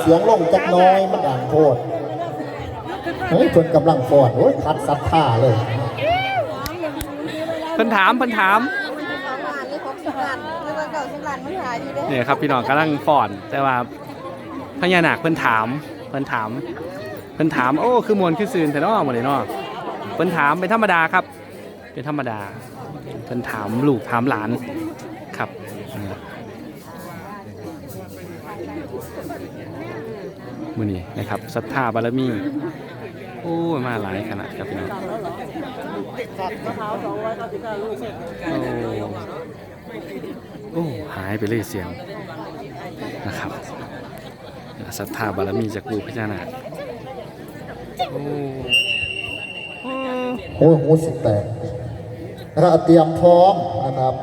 เสียงลงจักหน้อยมันดังโพดเฮ้ยเพิ่นกำลังฟอนโอ้ยคัดซัดท่าเลยเพิ่นถามเพิ่นถามสองล้านหรือหกสิบล้านหรือว่าเก้าสิบล้านมันหายอยู่เด้เนี่ยครับพี่น้องกำลังฟ้อน แต่ว่าพญานาคเพิ่นถามเพิ่นถามเพิ่นถาม โอ้ คือมวลคือซืนแต่เนาะหมดเลยเนาะเพิ่นถามเป็นธรรมดาครับ เป็นธรรมดาเพิ่นถามลูกถามหลานครับนี่ มือนี้นะครับศรัทธาบารมี โอ้ยมาหลายขนาดครับพี่น้องโอ้โอ้หายไปเลยเสียงนะครับศรัทธาบารมีจากปู่พญานาคโอ้โอ้โหูสิแตกนะครับเตรียมพร้อมนะครับ